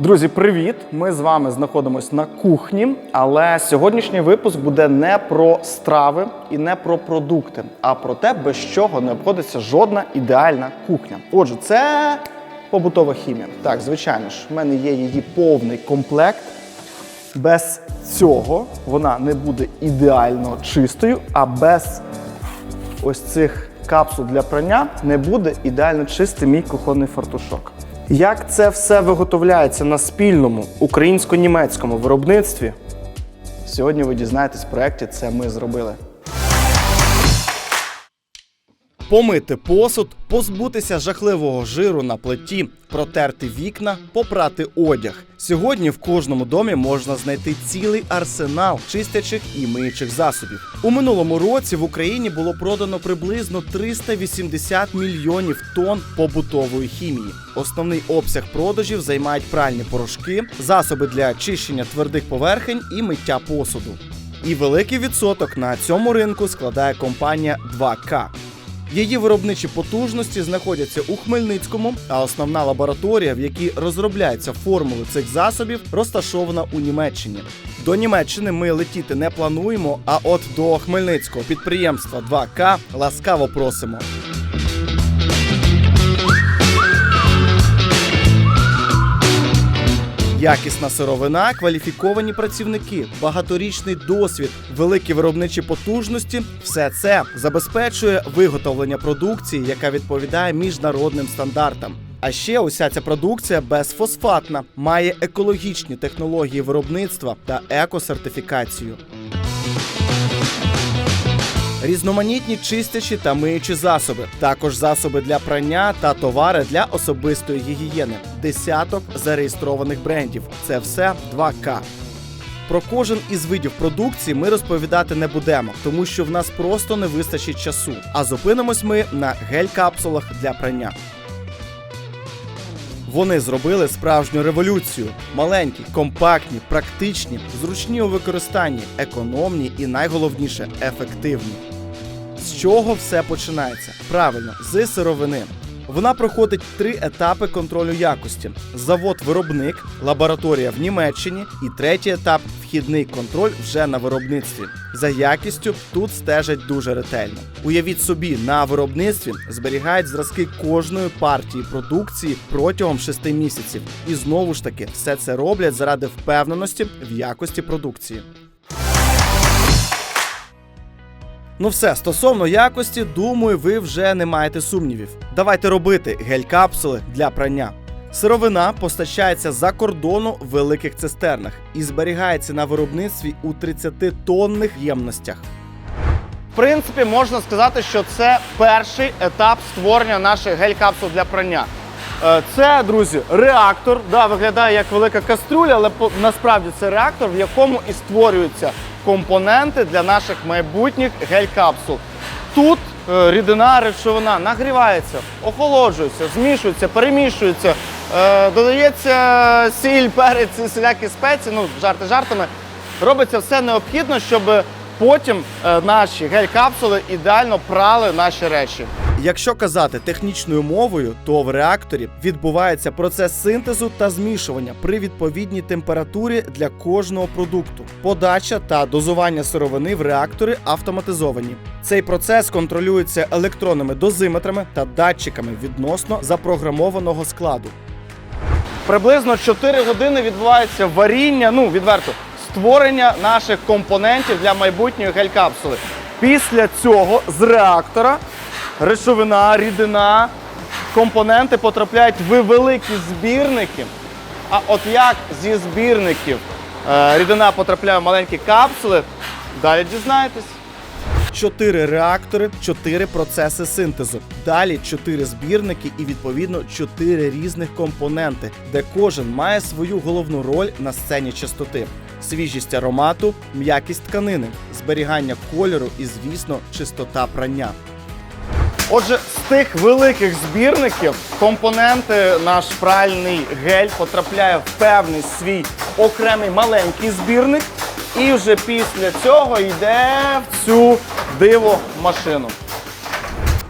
Друзі, привіт! Ми з вами знаходимося на кухні, але сьогоднішній випуск буде не про страви і не про продукти, а про те, без чого не обходиться жодна ідеальна кухня. Отже, це побутова хімія. Так, звичайно ж, в мене є її повний комплект. Без цього вона не буде ідеально чистою, а без ось цих капсул для прання не буде ідеально чистий мій кухонний фартушок. Як це все виготовляється на спільному українсько-німецькому виробництві? Сьогодні ви дізнаєтесь в проєкті Це ми зробили. Помити посуд, позбутися жахливого жиру на плиті, протерти вікна, попрати одяг. Сьогодні в кожному домі можна знайти цілий арсенал чистячих і миючих засобів. У минулому році в Україні було продано приблизно 380 мільйонів тонн побутової хімії. Основний обсяг продажів займають пральні порошки, засоби для очищення твердих поверхень і миття посуду. І великий відсоток на цьому ринку складає компанія 2К. Її виробничі потужності знаходяться у Хмельницькому, а основна лабораторія, в якій розробляються формули цих засобів, розташована у Німеччині. До Німеччини ми летіти не плануємо, а от до хмельницького підприємства 2К ласкаво просимо. Якісна сировина, кваліфіковані працівники, багаторічний досвід, великі виробничі потужності все це забезпечує виготовлення продукції, яка відповідає міжнародним стандартам. А ще уся ця продукція безфосфатна, має екологічні технології виробництва та екосертифікацію. Різноманітні чистячі та миючі засоби, також засоби для прання та товари для особистої гігієни. Десяток зареєстрованих брендів. Це все 2К. Про кожен із видів продукції ми розповідати не будемо, тому що в нас просто не вистачить часу. А зупинимось ми на гель-капсулах для прання. Вони зробили справжню революцію: маленькі, компактні, практичні, зручні у використанні, економні і найголовніше ефективні. З чого все починається? Правильно, з сировини. Вона проходить три етапи контролю якості: завод-виробник, лабораторія в Німеччині і третій етап вхідний контроль вже на виробництві. За якістю тут стежать дуже ретельно. Уявіть собі, на виробництві зберігають зразки кожної партії продукції протягом 6 місяців. І знову ж таки, все це роблять заради впевненості в якості продукції. Ну все, стосовно якості, думаю, ви вже не маєте сумнівів. Давайте робити гель-капсули для прання. Сировина постачається за кордону в великих цистернах і зберігається на виробництві у 30-тонних ємностях. В принципі, можна сказати, що це перший етап створення наших гель-капсул для прання. Е, Це, друзі, реактор. Да, виглядає як велика кастрюля, але насправді це реактор, в якому і створюються компоненти для наших майбутніх гель-капсул. Тут е, рідина речовина нагрівається, охолоджується, змішується, перемішується, е, додається сіль, перець, всілякі спеції, ну, жарти жартами. Робиться все необхідно, щоб потім наші гель-капсули ідеально прали наші речі. Якщо казати технічною мовою, то в реакторі відбувається процес синтезу та змішування при відповідній температурі для кожного продукту. Подача та дозування сировини в реакторі автоматизовані. Цей процес контролюється електронними дозиметрами та датчиками відносно запрограмованого складу. Приблизно 4 години відбувається варіння, ну відверто, створення наших компонентів для майбутньої гель-капсули. Після цього з реактора речовина, рідина, компоненти потрапляють в великі збірники. А от як зі збірників е, рідина потрапляє в маленькі капсули, далі дізнаєтесь. Чотири реактори, чотири процеси синтезу. Далі чотири збірники і відповідно чотири різних компоненти, де кожен має свою головну роль на сцені чистоти: свіжість аромату, м'якість тканини, зберігання кольору і, звісно, чистота прання. Отже, з тих великих збірників компоненти наш пральний гель потрапляє в певний свій окремий маленький збірник, і вже після цього йде в цю диво машину.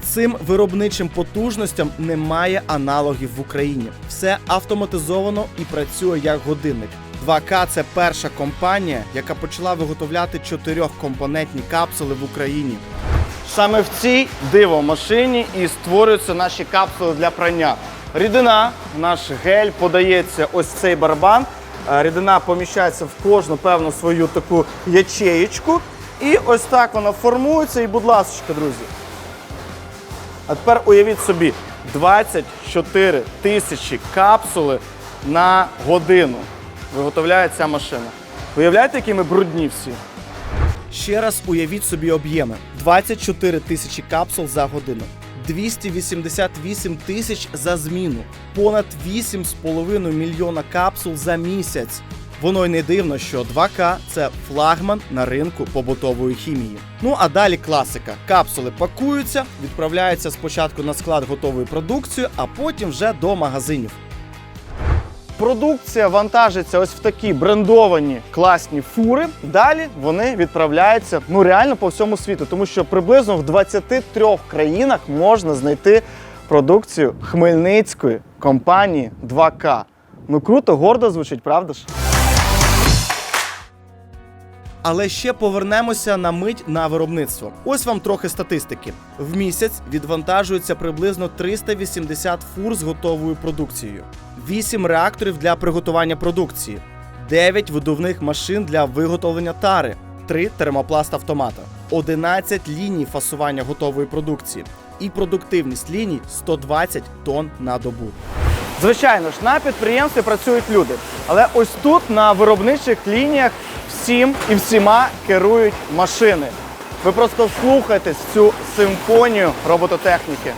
Цим виробничим потужностям немає аналогів в Україні. Все автоматизовано і працює як годинник. 2К це перша компанія, яка почала виготовляти чотирьохкомпонентні капсули в Україні. Саме в цій дивомашині і створюються наші капсули для прання. Рідина, наш гель подається ось цей барабан. Е, Рідина поміщається в кожну певну свою таку ячеєчку. І ось так вона формується. І, будь ласка, друзі. А тепер уявіть собі 24 тисячі капсули на годину виготовляє ця машина. Уявляєте, які ми брудні всі? Ще раз уявіть собі об'єми: 24 тисячі капсул за годину, 288 тисяч за зміну, понад 8,5 мільйона капсул за місяць. Воно й не дивно, що 2К це флагман на ринку побутової хімії. Ну а далі класика: капсули пакуються, відправляються спочатку на склад готової продукції, а потім вже до магазинів. Продукція вантажиться ось в такі брендовані класні фури. Далі вони відправляються ну реально по всьому світу, тому що приблизно в 23 країнах можна знайти продукцію хмельницької компанії 2К. Ну круто, гордо звучить, правда ж? Але ще повернемося на мить на виробництво. Ось вам трохи статистики. В місяць відвантажується приблизно 380 фур з готовою продукцією, 8 реакторів для приготування продукції, 9 видувних машин для виготовлення тари, 3 термопласт автомата, 11 ліній фасування готової продукції і продуктивність ліній 120 тонн на добу. Звичайно ж, на підприємстві працюють люди, але ось тут на виробничих лініях всім і всіма керують машини. Ви просто вслухайтесь цю симфонію робототехніки.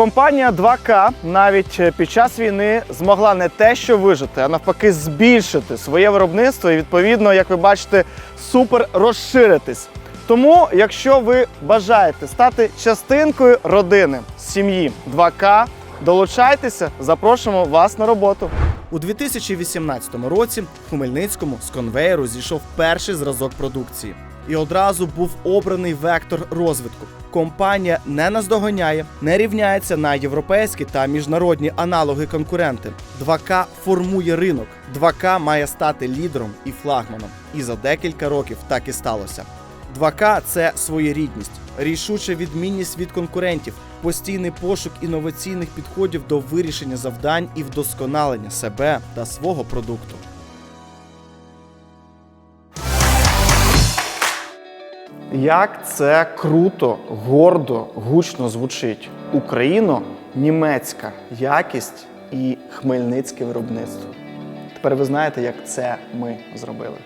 Компанія 2К навіть е, під час війни змогла не те, що вижити, а навпаки, збільшити своє виробництво і відповідно, як ви бачите, супер розширитись. Тому, якщо ви бажаєте стати частинкою родини сім'ї 2К, долучайтеся, запрошуємо вас на роботу. У 2018 році в Хмельницькому з конвеєру зійшов перший зразок продукції. І одразу був обраний вектор розвитку. Компанія не наздоганяє, не рівняється на європейські та міжнародні аналоги конкуренти. 2К формує ринок. 2К має стати лідером і флагманом. І за декілька років так і сталося. 2К – це своєрідність, рішуча відмінність від конкурентів, постійний пошук інноваційних підходів до вирішення завдань і вдосконалення себе та свого продукту. Як це круто, гордо, гучно звучить. Україно, німецька якість і хмельницьке виробництво. Тепер ви знаєте, як це ми зробили.